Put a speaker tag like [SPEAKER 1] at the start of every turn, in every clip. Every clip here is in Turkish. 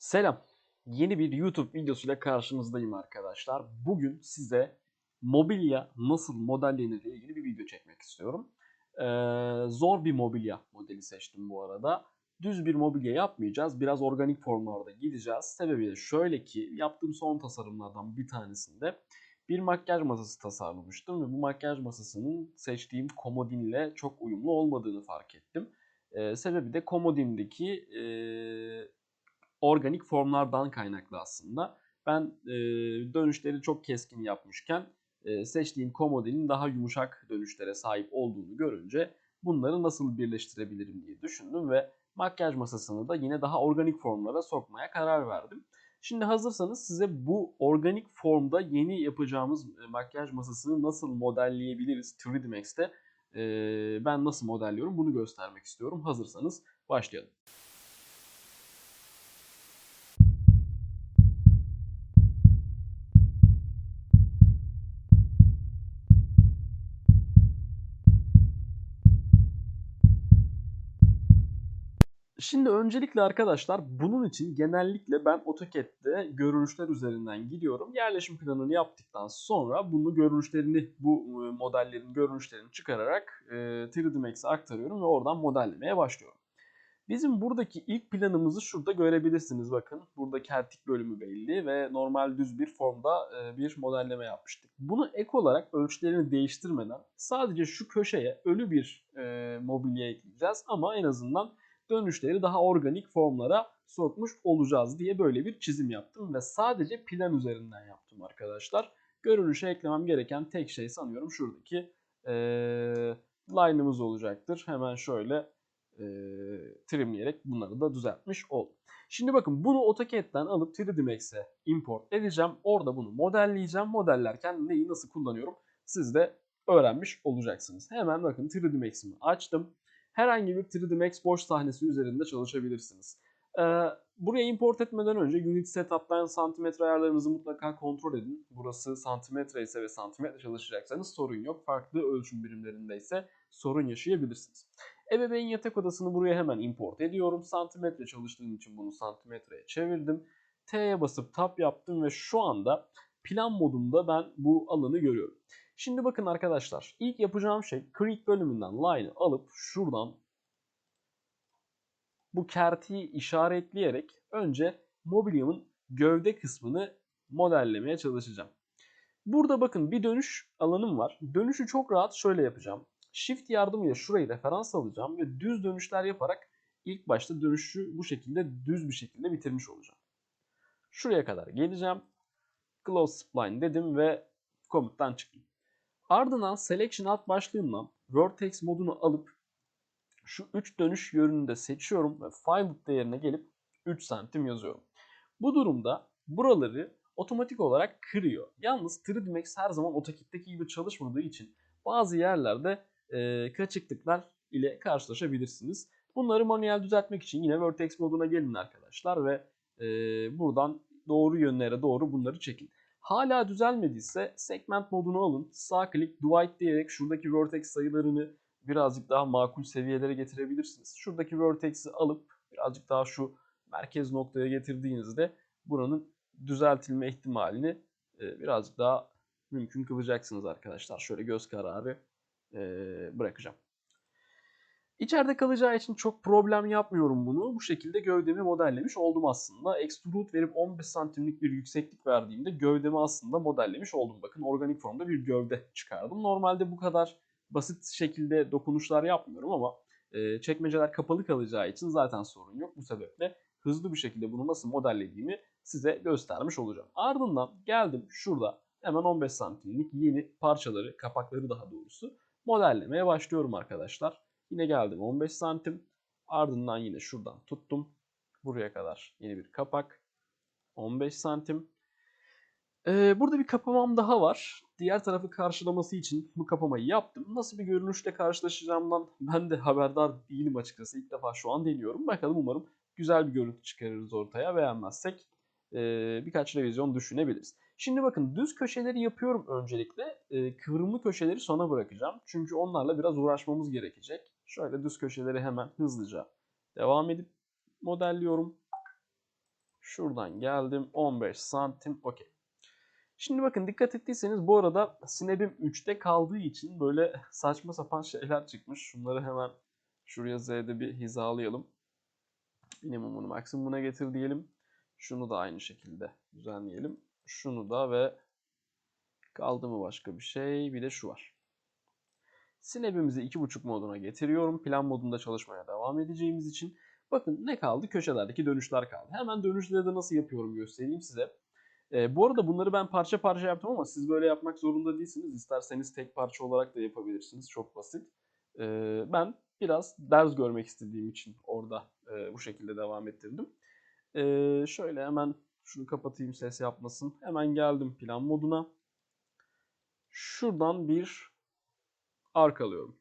[SPEAKER 1] Selam. Yeni bir YouTube videosuyla karşınızdayım arkadaşlar. Bugün size mobilya nasıl modellenir ile ilgili bir video çekmek istiyorum. Ee, zor bir mobilya modeli seçtim bu arada. Düz bir mobilya yapmayacağız. Biraz organik formlarda gideceğiz. Sebebi de şöyle ki yaptığım son tasarımlardan bir tanesinde bir makyaj masası tasarlamıştım ve bu makyaj masasının seçtiğim komodinle çok uyumlu olmadığını fark ettim. Ee, sebebi de komodindeki e, organik formlardan kaynaklı aslında. Ben e, dönüşleri çok keskin yapmışken e, seçtiğim komodinin daha yumuşak dönüşlere sahip olduğunu görünce bunları nasıl birleştirebilirim diye düşündüm ve makyaj masasını da yine daha organik formlara sokmaya karar verdim. Şimdi hazırsanız size bu organik formda yeni yapacağımız e, makyaj masasını nasıl modelleyebiliriz 3D Max'te e, ben nasıl modelliyorum bunu göstermek istiyorum. Hazırsanız başlayalım. Şimdi öncelikle arkadaşlar bunun için genellikle ben AutoCAD'de görünüşler üzerinden gidiyorum. Yerleşim planını yaptıktan sonra bunu görünüşlerini, bu e, modellerin görünüşlerini çıkararak e, 3D Max'e aktarıyorum ve oradan modellemeye başlıyorum. Bizim buradaki ilk planımızı şurada görebilirsiniz bakın. Burada kertik bölümü belli ve normal düz bir formda e, bir modelleme yapmıştık. Bunu ek olarak ölçülerini değiştirmeden sadece şu köşeye ölü bir e, mobilya ekleyeceğiz ama en azından dönüşleri daha organik formlara sokmuş olacağız diye böyle bir çizim yaptım ve sadece plan üzerinden yaptım arkadaşlar. Görünüşe eklemem gereken tek şey sanıyorum şuradaki e, line'ımız olacaktır. Hemen şöyle e, trimleyerek bunları da düzeltmiş oldum. Şimdi bakın bunu AutoCAD'den alıp 3D Max'e import edeceğim. Orada bunu modelleyeceğim. Modellerken neyi nasıl kullanıyorum siz de öğrenmiş olacaksınız. Hemen bakın 3D Max'imi açtım herhangi bir 3D Max boş sahnesi üzerinde çalışabilirsiniz. Ee, buraya import etmeden önce Unity Setup'tan santimetre ayarlarınızı mutlaka kontrol edin. Burası santimetre ise ve santimetre çalışacaksanız sorun yok. Farklı ölçüm birimlerinde ise sorun yaşayabilirsiniz. Ebeveyn yatak odasını buraya hemen import ediyorum. Santimetre çalıştığım için bunu santimetreye çevirdim. T'ye basıp tab yaptım ve şu anda plan modunda ben bu alanı görüyorum. Şimdi bakın arkadaşlar ilk yapacağım şey Create bölümünden line'ı alıp şuradan bu kertiği işaretleyerek önce mobilyamın gövde kısmını modellemeye çalışacağım. Burada bakın bir dönüş alanım var. Dönüşü çok rahat şöyle yapacağım. Shift yardımıyla şurayı referans alacağım ve düz dönüşler yaparak ilk başta dönüşü bu şekilde düz bir şekilde bitirmiş olacağım. Şuraya kadar geleceğim. Close spline dedim ve komuttan çıktım. Ardından Selection alt başlığımdan Vertex modunu alıp şu 3 dönüş yönünü de seçiyorum ve Filet değerine gelip 3 santim yazıyorum. Bu durumda buraları otomatik olarak kırıyor. Yalnız 3D Max her zaman AutoCAD'deki gibi çalışmadığı için bazı yerlerde e, kaçıklıklar ile karşılaşabilirsiniz. Bunları manuel düzeltmek için yine Vertex moduna gelin arkadaşlar ve e, buradan doğru yönlere doğru bunları çekin. Hala düzelmediyse segment modunu alın. Sağ klik divide diyerek şuradaki vertex sayılarını birazcık daha makul seviyelere getirebilirsiniz. Şuradaki vertex'i alıp birazcık daha şu merkez noktaya getirdiğinizde buranın düzeltilme ihtimalini e, birazcık daha mümkün kılacaksınız arkadaşlar. Şöyle göz kararı e, bırakacağım. İçeride kalacağı için çok problem yapmıyorum bunu. Bu şekilde gövdemi modellemiş oldum aslında. Extrude verip 15 santimlik bir yükseklik verdiğimde gövdemi aslında modellemiş oldum. Bakın organik formda bir gövde çıkardım. Normalde bu kadar basit şekilde dokunuşlar yapmıyorum ama e, çekmeceler kapalı kalacağı için zaten sorun yok. Bu sebeple hızlı bir şekilde bunu nasıl modellediğimi size göstermiş olacağım. Ardından geldim şurada hemen 15 santimlik yeni parçaları, kapakları daha doğrusu modellemeye başlıyorum arkadaşlar. Yine geldim 15 santim. Ardından yine şuradan tuttum. Buraya kadar yeni bir kapak. 15 santim. Ee, burada bir kapamam daha var. Diğer tarafı karşılaması için bu kapamayı yaptım. Nasıl bir görünüşle karşılaşacağımdan ben de haberdar değilim açıkçası. İlk defa şu an deniyorum. Bakalım umarım güzel bir görüntü çıkarırız ortaya. Beğenmezsek e, birkaç revizyon düşünebiliriz. Şimdi bakın düz köşeleri yapıyorum öncelikle. E, kıvrımlı köşeleri sona bırakacağım. Çünkü onlarla biraz uğraşmamız gerekecek. Şöyle düz köşeleri hemen hızlıca devam edip modelliyorum. Şuradan geldim 15 santim okey. Şimdi bakın dikkat ettiyseniz bu arada Snap'im 3'te kaldığı için böyle saçma sapan şeyler çıkmış. Şunları hemen şuraya Z'de bir hizalayalım. Minimumunu maksimumuna getir diyelim. Şunu da aynı şekilde düzenleyelim. Şunu da ve kaldı mı başka bir şey? Bir de şu var. Snap'imizi 2.5 moduna getiriyorum. Plan modunda çalışmaya devam edeceğimiz için. Bakın ne kaldı? Köşelerdeki dönüşler kaldı. Hemen dönüşleri de nasıl yapıyorum göstereyim size. Ee, bu arada bunları ben parça parça yaptım ama siz böyle yapmak zorunda değilsiniz. İsterseniz tek parça olarak da yapabilirsiniz. Çok basit. Ee, ben biraz ders görmek istediğim için orada e, bu şekilde devam ettirdim. Ee, şöyle hemen şunu kapatayım ses yapmasın. Hemen geldim plan moduna. Şuradan bir ark alıyorum.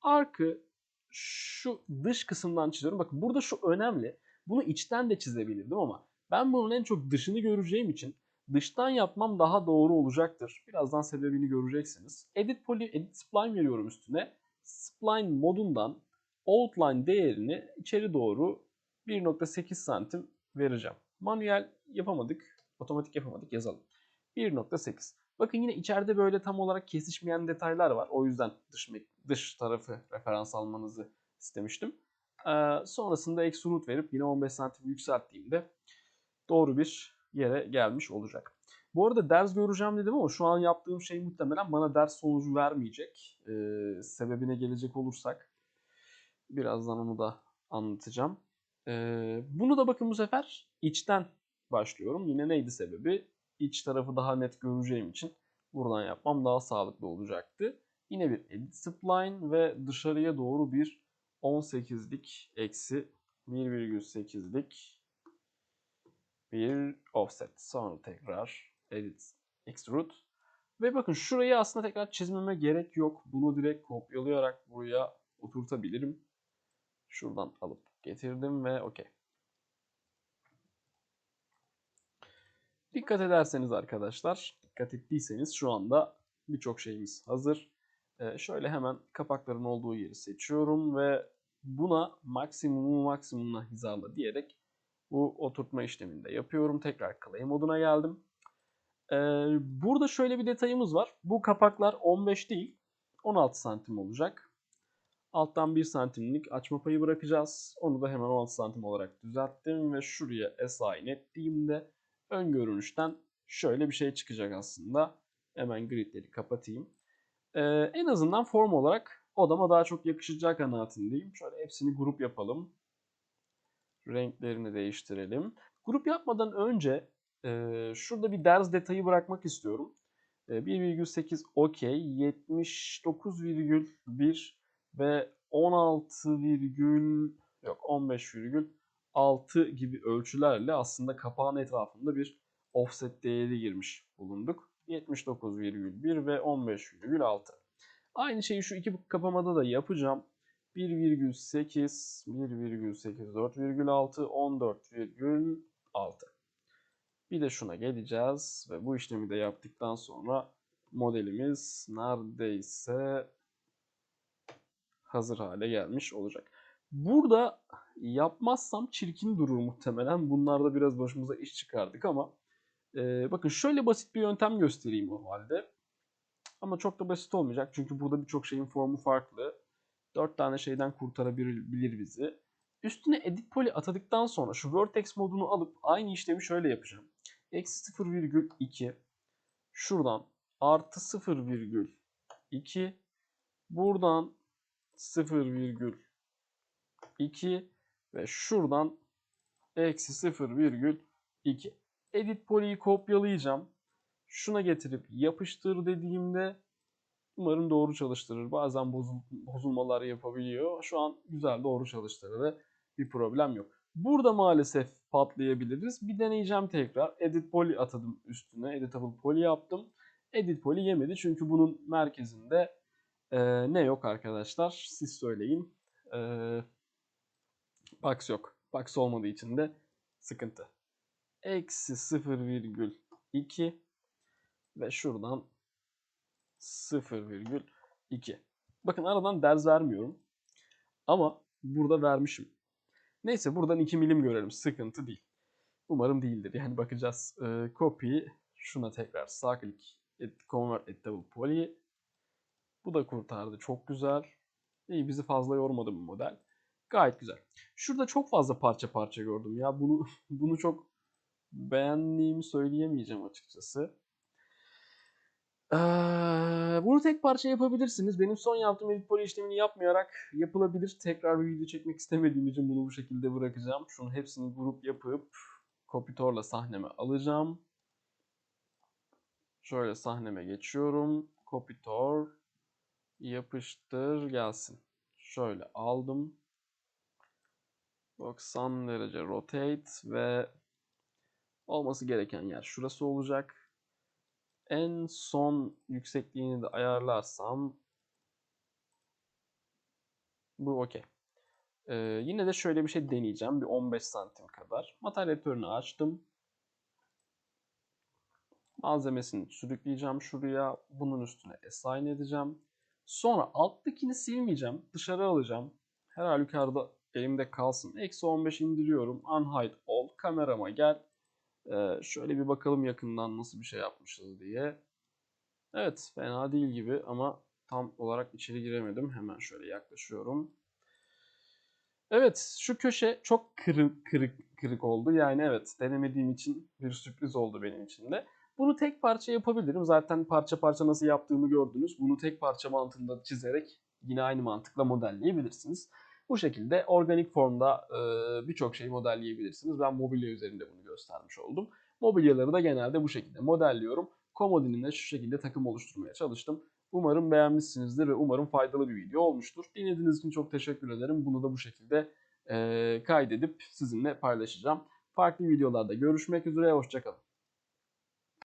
[SPEAKER 1] Arkı şu dış kısımdan çiziyorum. Bakın burada şu önemli. Bunu içten de çizebilirdim ama ben bunun en çok dışını göreceğim için dıştan yapmam daha doğru olacaktır. Birazdan sebebini göreceksiniz. Edit poly, edit spline veriyorum üstüne. Spline modundan outline değerini içeri doğru 1.8 santim vereceğim. Manuel yapamadık, otomatik yapamadık yazalım. 1.8. Bakın yine içeride böyle tam olarak kesişmeyen detaylar var. O yüzden dış, dış tarafı referans almanızı istemiştim. Ee, sonrasında extrude verip yine 15 santim yükselttiğimde doğru bir yere gelmiş olacak. Bu arada ders göreceğim dedim ama şu an yaptığım şey muhtemelen bana ders sonucu vermeyecek. Ee, sebebine gelecek olursak birazdan onu da anlatacağım. Bunu da bakın bu sefer içten başlıyorum. Yine neydi sebebi? İç tarafı daha net göreceğim için buradan yapmam daha sağlıklı olacaktı. Yine bir edit spline ve dışarıya doğru bir 18'lik eksi 1,8'lik bir offset. Sonra tekrar edit extrude. Ve bakın şurayı aslında tekrar çizmeme gerek yok. Bunu direkt kopyalayarak buraya oturtabilirim. Şuradan alıp getirdim ve okey. Dikkat ederseniz arkadaşlar, dikkat ettiyseniz şu anda birçok şeyimiz hazır. Ee, şöyle hemen kapakların olduğu yeri seçiyorum ve buna maksimumu maksimumuna hizala diyerek bu oturtma işleminde yapıyorum. Tekrar clay moduna geldim. Ee, burada şöyle bir detayımız var. Bu kapaklar 15 değil 16 santim olacak. Alttan 1 santimlik açma payı bırakacağız. Onu da hemen 16 santim olarak düzelttim ve şuraya assign ettiğimde ön görünüşten şöyle bir şey çıkacak aslında. Hemen gridleri kapatayım. Ee, en azından form olarak odama daha çok yakışacak kanaatindeyim. Şöyle hepsini grup yapalım. Renklerini değiştirelim. Grup yapmadan önce e, şurada bir ders detayı bırakmak istiyorum. E, 1,8 okey, 79,1 ve 16, yok 15,6 gibi ölçülerle aslında kapağın etrafında bir offset değeri girmiş bulunduk. 79,1 ve 15,6. Aynı şeyi şu iki kapamada da yapacağım. 1,8, 1,8, 4,6, 14,6. Bir de şuna geleceğiz ve bu işlemi de yaptıktan sonra modelimiz neredeyse hazır hale gelmiş olacak. Burada yapmazsam çirkin durur muhtemelen. Bunlarda biraz başımıza iş çıkardık ama e, bakın şöyle basit bir yöntem göstereyim o halde. Ama çok da basit olmayacak çünkü burada birçok şeyin formu farklı. 4 tane şeyden kurtarabilir bizi. Üstüne edit poly atadıktan sonra şu vertex modunu alıp aynı işlemi şöyle yapacağım. Eksi 0,2 şuradan artı 0,2 buradan 0,2 ve şuradan eksi 0,2. Edit poly'yi kopyalayacağım. Şuna getirip yapıştır dediğimde umarım doğru çalıştırır. Bazen bozul bozulmalar yapabiliyor. Şu an güzel doğru çalıştırır ve bir problem yok. Burada maalesef patlayabiliriz. Bir deneyeceğim tekrar. Edit poly atadım üstüne. Editable poly yaptım. Edit poly yemedi çünkü bunun merkezinde ee, ne yok arkadaşlar? Siz söyleyin. Ee, box yok. Box olmadığı için de sıkıntı. Eksi 0,2 ve şuradan 0,2. Bakın aradan ders vermiyorum. Ama burada vermişim. Neyse buradan 2 milim görelim. Sıkıntı değil. Umarım değildir. Yani bakacağız. Ee, copy. Şuna tekrar sağ klik. Convert editable poly. Bu da kurtardı. Çok güzel. İyi bizi fazla yormadı bu model. Gayet güzel. Şurada çok fazla parça parça gördüm ya. Bunu bunu çok beğendiğimi söyleyemeyeceğim açıkçası. Ee, bunu tek parça yapabilirsiniz. Benim son yaptığım edit poly işlemini yapmayarak yapılabilir. Tekrar bir video çekmek istemediğim için bunu bu şekilde bırakacağım. Şunun hepsini grup yapıp Kopitor'la sahneme alacağım. Şöyle sahneme geçiyorum. Kopitor yapıştır gelsin. Şöyle aldım. 90 derece rotate ve olması gereken yer şurası olacak. En son yüksekliğini de ayarlarsam bu okey. Ee, yine de şöyle bir şey deneyeceğim. Bir 15 santim kadar. Materyal editörünü açtım. Malzemesini sürükleyeceğim şuraya. Bunun üstüne assign edeceğim. Sonra alttakini silmeyeceğim. Dışarı alacağım. Her halükarda elimde kalsın. Eksi 15 indiriyorum. Unhide all. Kamerama gel. Ee, şöyle bir bakalım yakından nasıl bir şey yapmışız diye. Evet fena değil gibi ama tam olarak içeri giremedim. Hemen şöyle yaklaşıyorum. Evet şu köşe çok kırık kırık kırık oldu. Yani evet denemediğim için bir sürpriz oldu benim için de. Bunu tek parça yapabilirim. Zaten parça parça nasıl yaptığımı gördünüz. Bunu tek parça mantığında çizerek yine aynı mantıkla modelleyebilirsiniz. Bu şekilde organik formda e, birçok şeyi modelleyebilirsiniz. Ben mobilya üzerinde bunu göstermiş oldum. Mobilyaları da genelde bu şekilde modelliyorum. Komodinin şu şekilde takım oluşturmaya çalıştım. Umarım beğenmişsinizdir ve umarım faydalı bir video olmuştur. Dinlediğiniz için çok teşekkür ederim. Bunu da bu şekilde e, kaydedip sizinle paylaşacağım. Farklı videolarda görüşmek üzere. Hoşçakalın.